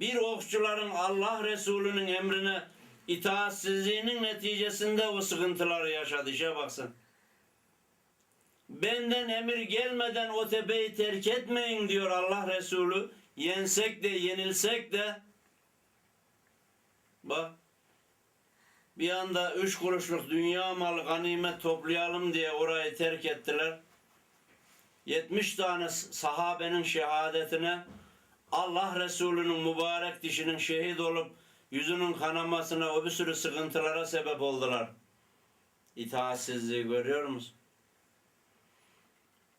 bir okçuların Allah Resulü'nün emrine itaatsizliğinin neticesinde o sıkıntıları yaşadı. İşe baksın. Benden emir gelmeden o tepeyi terk etmeyin diyor Allah Resulü. Yensek de yenilsek de bak bir anda üç kuruşluk dünya malı ganimet toplayalım diye orayı terk ettiler. 70 tane sahabenin şehadetine Allah Resulü'nün mübarek dişinin şehit olup yüzünün kanamasına o bir sürü sıkıntılara sebep oldular. İtaatsizliği görüyor musun?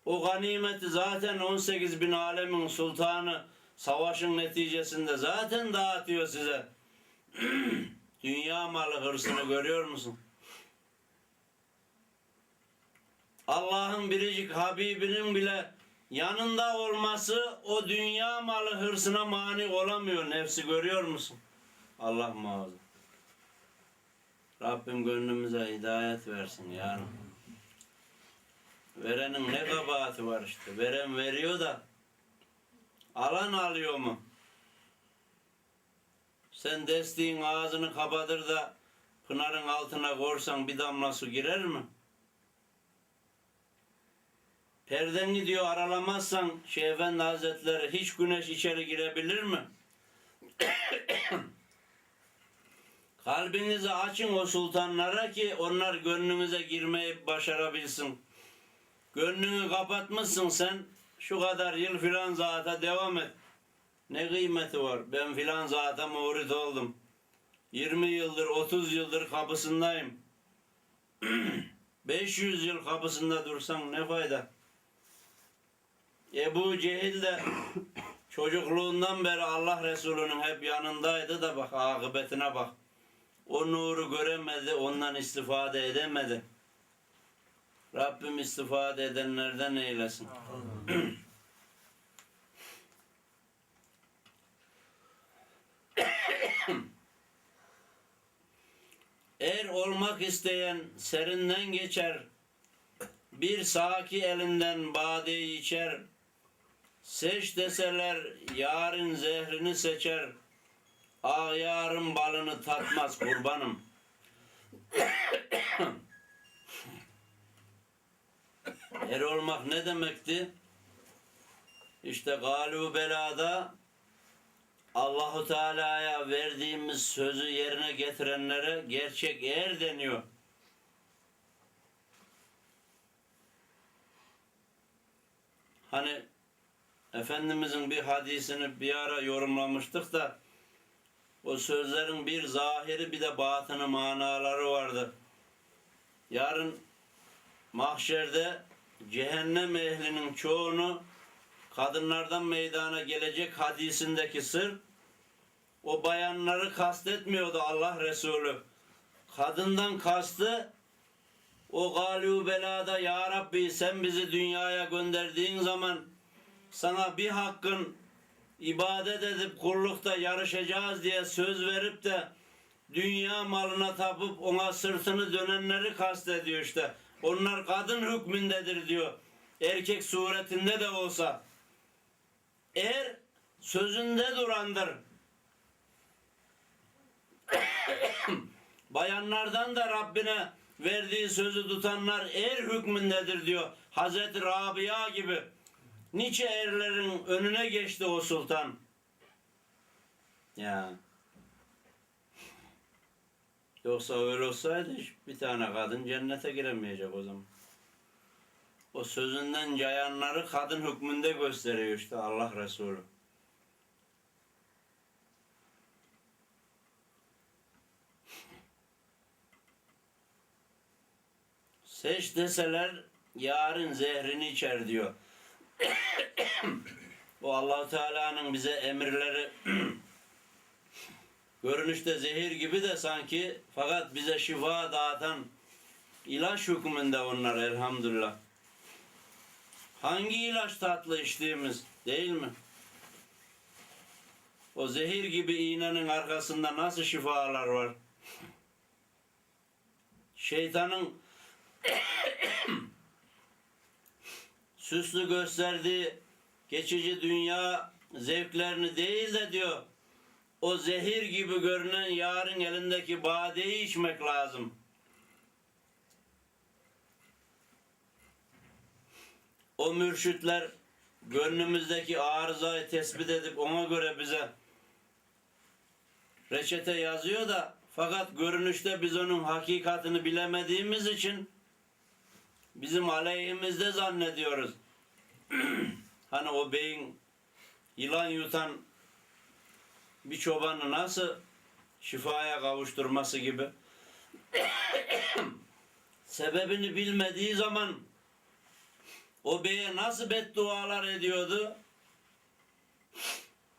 O ganimeti zaten 18 bin alemin sultanı savaşın neticesinde zaten dağıtıyor size. Dünya malı hırsını görüyor musun? Allah'ın biricik Habibinin bile yanında olması o dünya malı hırsına mani olamıyor. Nefsi görüyor musun? Allah muhafaza. Rabbim gönlümüze hidayet versin yarın. Verenin ne kabahati var işte. Veren veriyor da alan alıyor mu? Sen desteğin ağzını kapatır da pınarın altına korsan bir damla su girer mi? Perdeni diyor aralamazsan Şeyh Efendi Hazretleri hiç güneş içeri girebilir mi? Kalbinizi açın o sultanlara ki onlar gönlünüze girmeyi başarabilsin. Gönlünü kapatmışsın sen şu kadar yıl filan zata devam et. Ne kıymeti var? Ben filan zata murit oldum. 20 yıldır 30 yıldır kapısındayım. 500 yıl kapısında dursan ne fayda? Ebu Cehil de çocukluğundan beri Allah Resulü'nün hep yanındaydı da bak akıbetine bak. O nuru göremedi, ondan istifade edemedi. Rabbim istifade edenlerden eylesin. Er olmak isteyen serinden geçer. Bir saki elinden badeyi içer. Seç deseler yarın zehrini seçer. Ağyarın balını tatmaz kurbanım. Er olmak ne demekti? İşte galu belada Allahu Teala'ya verdiğimiz sözü yerine getirenlere gerçek er deniyor. Hani Efendimizin bir hadisini bir ara yorumlamıştık da o sözlerin bir zahiri bir de batını manaları vardı. Yarın mahşerde cehennem ehlinin çoğunu kadınlardan meydana gelecek hadisindeki sır o bayanları kastetmiyordu Allah Resulü. Kadından kastı o galü belada ya Rabbi sen bizi dünyaya gönderdiğin zaman sana bir hakkın ibadet edip kullukta yarışacağız diye söz verip de dünya malına tapıp ona sırtını dönenleri kastediyor işte. Onlar kadın hükmündedir diyor. Erkek suretinde de olsa. Er sözünde durandır. Bayanlardan da Rabbine verdiği sözü tutanlar er hükmündedir diyor. Hazreti Rabia gibi. Nice erlerin önüne geçti o sultan. Ya. Yoksa öyle olsaydı bir tane kadın cennete giremeyecek o zaman. O sözünden cayanları kadın hükmünde gösteriyor işte Allah Resulü. Seç deseler yarın zehrini içer diyor. Bu Allahu Teala'nın bize emirleri görünüşte zehir gibi de sanki fakat bize şifa dağıtan ilaç hükmünde onlar elhamdülillah. Hangi ilaç tatlı içtiğimiz değil mi? O zehir gibi iğnenin arkasında nasıl şifalar var? Şeytanın süslü gösterdiği geçici dünya zevklerini değil de diyor o zehir gibi görünen yarın elindeki badeyi içmek lazım. O mürşitler gönlümüzdeki arızayı tespit edip ona göre bize reçete yazıyor da fakat görünüşte biz onun hakikatini bilemediğimiz için bizim aleyhimizde zannediyoruz. hani o beyin yılan yutan bir çobanı nasıl şifaya kavuşturması gibi sebebini bilmediği zaman o beye nasıl beddualar ediyordu?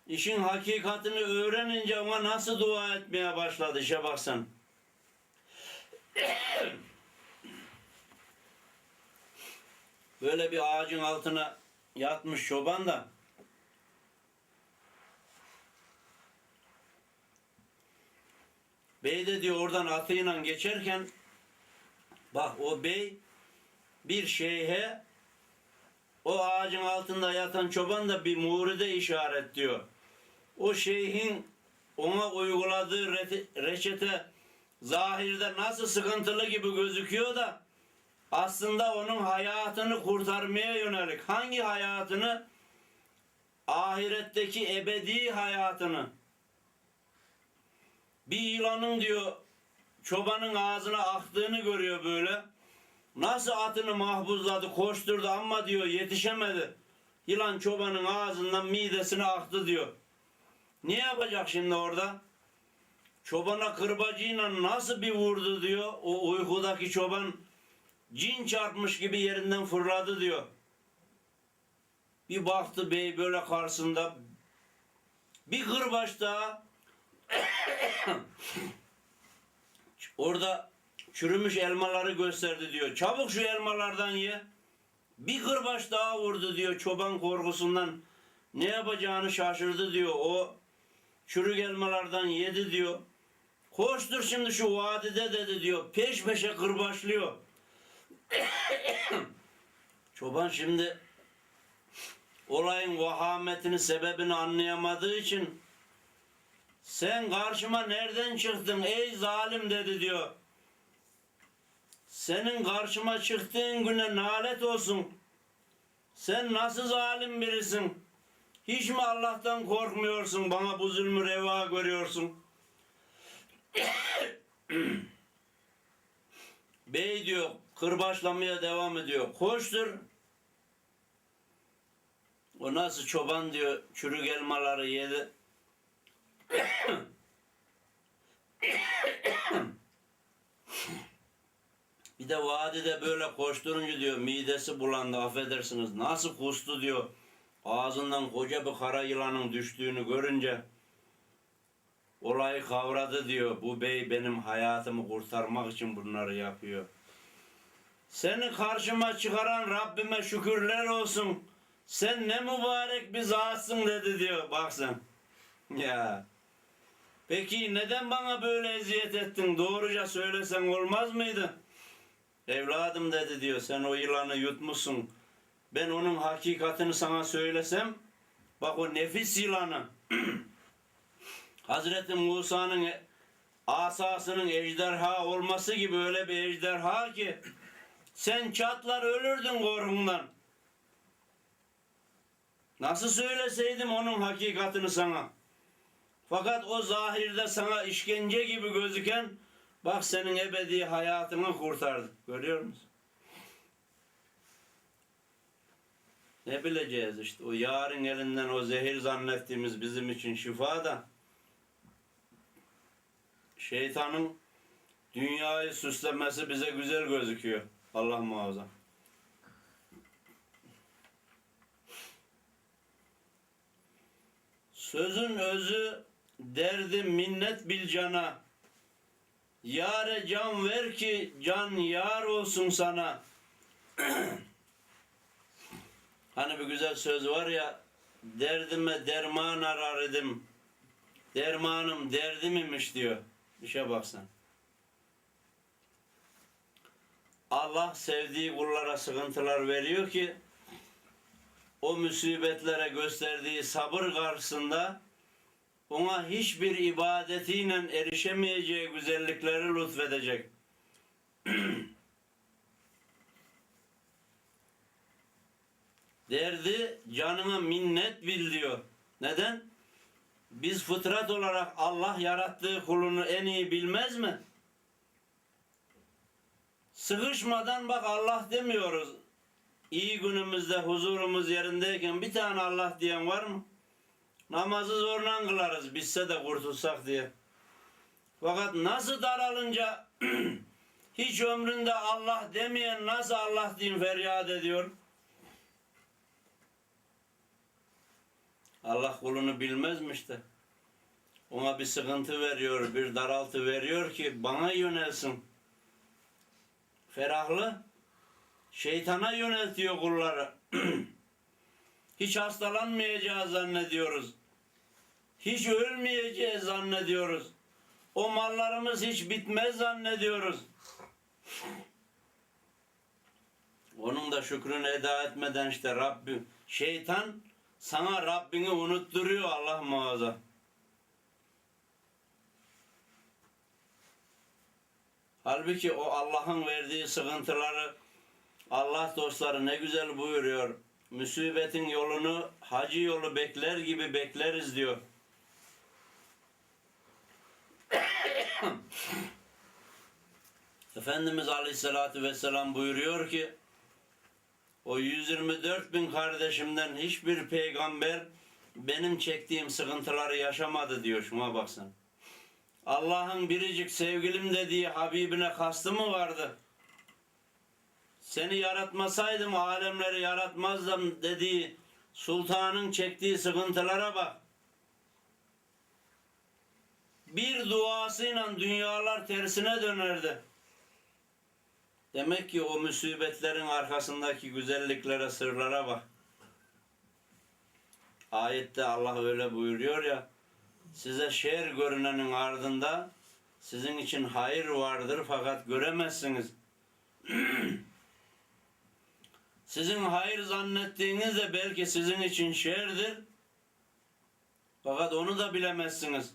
İşin hakikatini öğrenince ona nasıl dua etmeye başladı işe bak sen. Böyle bir ağacın altına yatmış çoban da Bey de diyor oradan atıyla geçerken bak o bey bir şeyhe o ağacın altında yatan çoban da bir muride işaret diyor. O şeyhin ona uyguladığı reçete zahirde nasıl sıkıntılı gibi gözüküyor da aslında onun hayatını kurtarmaya yönelik. Hangi hayatını? Ahiretteki ebedi hayatını. Bir yılanın diyor çobanın ağzına aktığını görüyor böyle. Nasıl atını mahpuzladı, koşturdu ama diyor yetişemedi. Yılan çobanın ağzından midesine aktı diyor. Ne yapacak şimdi orada? Çobana kırbacıyla nasıl bir vurdu diyor. O uykudaki çoban cin çarpmış gibi yerinden fırladı diyor. Bir baktı bey böyle karşısında bir kırbaç daha orada çürümüş elmaları gösterdi diyor. Çabuk şu elmalardan ye. Bir kırbaç daha vurdu diyor çoban korkusundan. Ne yapacağını şaşırdı diyor. O çürük elmalardan yedi diyor. Koştur şimdi şu vadide dedi diyor. Peş peşe kırbaçlıyor. çoban şimdi olayın vahametini sebebini anlayamadığı için sen karşıma nereden çıktın ey zalim dedi diyor. Senin karşıma çıktığın güne nalet olsun. Sen nasıl zalim birisin? Hiç mi Allah'tan korkmuyorsun? Bana bu zulmü reva görüyorsun. Bey diyor, kırbaçlamaya devam ediyor. Koştur. O nasıl çoban diyor, çürük elmaları yedi. Bir de vadide böyle koşturunca diyor midesi bulandı affedersiniz. Nasıl kustu diyor. Ağzından koca bir kara yılanın düştüğünü görünce olayı kavradı diyor. Bu bey benim hayatımı kurtarmak için bunları yapıyor. Seni karşıma çıkaran Rabbime şükürler olsun. Sen ne mübarek bir zatsın dedi diyor. Bak sen. Ya. Peki neden bana böyle eziyet ettin? Doğruca söylesen olmaz mıydı? Evladım dedi diyor. Sen o yılanı yutmuşsun. Ben onun hakikatini sana söylesem bak o nefis yılanı Hazreti Musa'nın asasının ejderha olması gibi öyle bir ejderha ki sen çatlar ölürdün korkundan. Nasıl söyleseydim onun hakikatini sana? Fakat o zahirde sana işkence gibi gözüken bak senin ebedi hayatını kurtardı. Görüyor musun? Ne bileceğiz işte o yarın elinden o zehir zannettiğimiz bizim için şifa da şeytanın dünyayı süslemesi bize güzel gözüküyor. Allah muhafaza. Sözün özü derdi minnet bil cana. Yare can ver ki can yar olsun sana. hani bir güzel söz var ya derdime derman arar idim. Dermanım derdim imiş diyor. İşe baksan. Allah sevdiği kullara sıkıntılar veriyor ki o musibetlere gösterdiği sabır karşısında ona hiçbir ibadetiyle erişemeyeceği güzellikleri lütfedecek. Derdi canına minnet bil diyor. Neden? Biz fıtrat olarak Allah yarattığı kulunu en iyi bilmez mi? Sıkışmadan bak Allah demiyoruz. İyi günümüzde huzurumuz yerindeyken bir tane Allah diyen var mı? Namazı zorla kılarız bitse de kurtulsak diye. Fakat nasıl daralınca hiç ömründe Allah demeyen nasıl Allah diyeyim feryat ediyor? Allah kulunu bilmezmiş de. Ona bir sıkıntı veriyor, bir daraltı veriyor ki bana yönelsin. Ferahlı şeytana yöneltiyor kulları. Hiç hastalanmayacağız zannediyoruz. Hiç ölmeyeceğiz zannediyoruz. O mallarımız hiç bitmez zannediyoruz. Onun da şükrünü eda etmeden işte Rabbim, şeytan sana Rabbini unutturuyor Allah muhafaza. Halbuki o Allah'ın verdiği sıkıntıları Allah dostları ne güzel buyuruyor. Musibetin yolunu hacı yolu bekler gibi bekleriz diyor. Efendimiz Aleyhisselatü Vesselam buyuruyor ki o 124 bin kardeşimden hiçbir peygamber benim çektiğim sıkıntıları yaşamadı diyor. Şuna baksana. Allah'ın biricik sevgilim dediği Habibine kastı mı vardı? Seni yaratmasaydım alemleri yaratmazdım dediği sultanın çektiği sıkıntılara bak. Bir duasıyla dünyalar tersine dönerdi. Demek ki o musibetlerin arkasındaki güzelliklere, sırlara bak. Ayette Allah öyle buyuruyor ya, size şer görünenin ardında sizin için hayır vardır fakat göremezsiniz. sizin hayır zannettiğiniz de belki sizin için şerdir. Fakat onu da bilemezsiniz.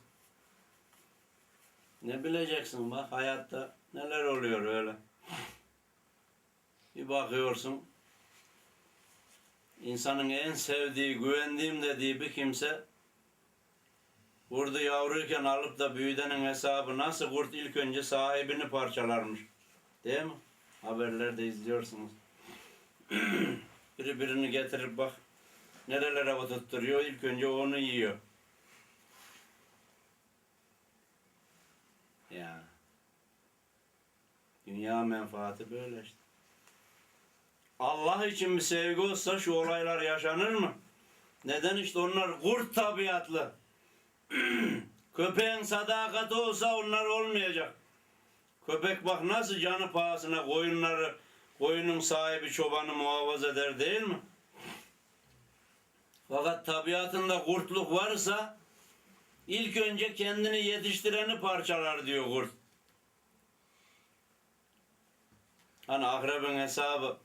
Ne bileceksin bak hayatta neler oluyor öyle. Bir bakıyorsun insanın en sevdiği, güvendiğim dediği bir kimse kurdu yavruyken alıp da büyüdenin hesabı nasıl kurt ilk önce sahibini parçalarmış. Değil mi? Haberlerde izliyorsunuz. Biri birini getirip bak nerelere oturtturuyor. ilk önce onu yiyor. Ya. Dünya menfaati böyle işte. Allah için bir sevgi olsa şu olaylar yaşanır mı? Neden işte onlar kurt tabiatlı. Köpeğin sadakati olsa onlar olmayacak. Köpek bak nasıl canı pahasına koyunları, koyunun sahibi çobanı muhafaza eder değil mi? Fakat tabiatında kurtluk varsa ilk önce kendini yetiştireni parçalar diyor kurt. Hani akrebin hesabı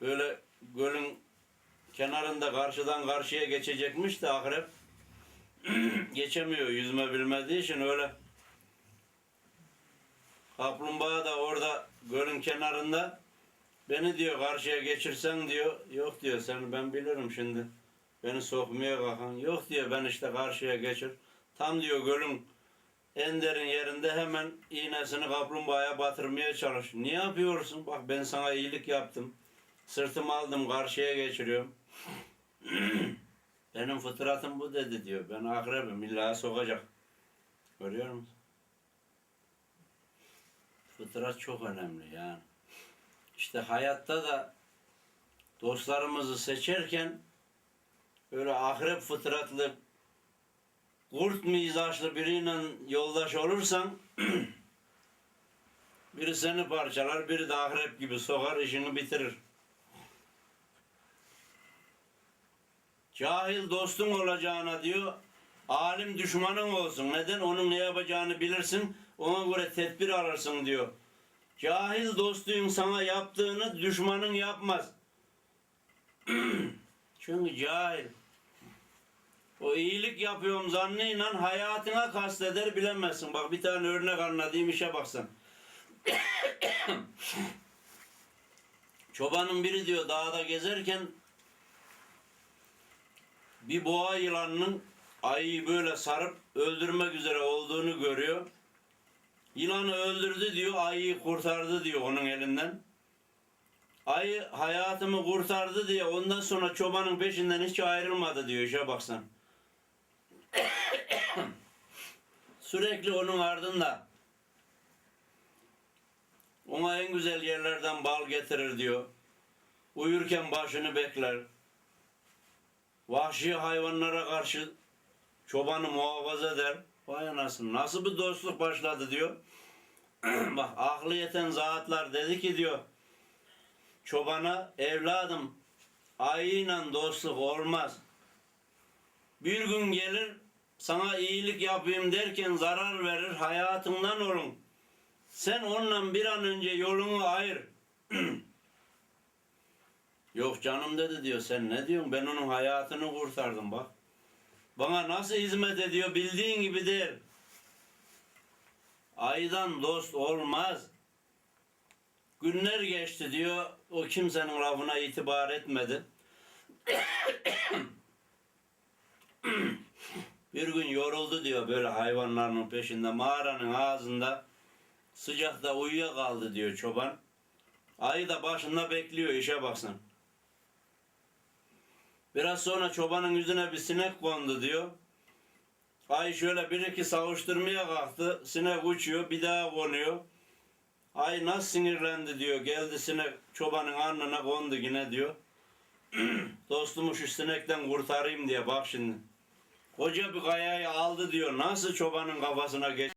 böyle gölün kenarında karşıdan karşıya geçecekmiş de akrep geçemiyor yüzme bilmediği için öyle kaplumbağa da orada gölün kenarında beni diyor karşıya geçirsen diyor yok diyor sen ben bilirim şimdi beni sokmaya kalkan yok diyor ben işte karşıya geçir tam diyor gölün en derin yerinde hemen iğnesini kaplumbağaya batırmaya çalış. Ne yapıyorsun? Bak ben sana iyilik yaptım. Sırtımı aldım karşıya geçiriyorum. Benim fıtratım bu dedi diyor. Ben akrebim illa sokacak. Görüyor musun? Fıtrat çok önemli yani. İşte hayatta da dostlarımızı seçerken böyle akrep fıtratlı kurt mizaçlı biriyle yoldaş olursan biri seni parçalar, biri de akrep gibi sokar, işini bitirir. Cahil dostun olacağına diyor, alim düşmanın olsun. Neden? Onun ne yapacağını bilirsin, ona göre tedbir alırsın diyor. Cahil dostluğun sana yaptığını düşmanın yapmaz. Çünkü cahil. O iyilik yapıyorum zannıyla hayatına kasteder bilemezsin. Bak bir tane örnek anladığım işe baksan. Çobanın biri diyor dağda gezerken bir boğa yılanının ayıyı böyle sarıp öldürmek üzere olduğunu görüyor. Yılanı öldürdü diyor, ayıyı kurtardı diyor onun elinden. Ayı hayatımı kurtardı diye ondan sonra çobanın peşinden hiç ayrılmadı diyor işe baksan. Sürekli onun ardında. Ona en güzel yerlerden bal getirir diyor. Uyurken başını bekler. Vahşi hayvanlara karşı çobanı muhafaza eder. Vay anasını nasıl bir dostluk başladı diyor. Bak aklı yeten zatlar dedi ki diyor çobana evladım ayıyla dostluk olmaz. Bir gün gelir sana iyilik yapayım derken zarar verir hayatından olun. Sen onunla bir an önce yolunu ayır. Yok canım dedi diyor sen ne diyorsun ben onun hayatını kurtardım bak. Bana nasıl hizmet ediyor bildiğin gibi değil. Aydan dost olmaz. Günler geçti diyor. O kimsenin lafına itibar etmedi. Bir gün yoruldu diyor böyle hayvanların peşinde mağaranın ağzında sıcakta uyuyakaldı diyor çoban. Ayı da başında bekliyor işe baksın. Biraz sonra çobanın yüzüne bir sinek kondu diyor. Ay şöyle bir iki savuşturmaya kalktı. Sinek uçuyor bir daha konuyor. Ay nasıl sinirlendi diyor. Geldi sinek çobanın alnına kondu yine diyor. Dostumu şu sinekten kurtarayım diye bak şimdi. Koca bir kayayı aldı diyor. Nasıl çobanın kafasına geç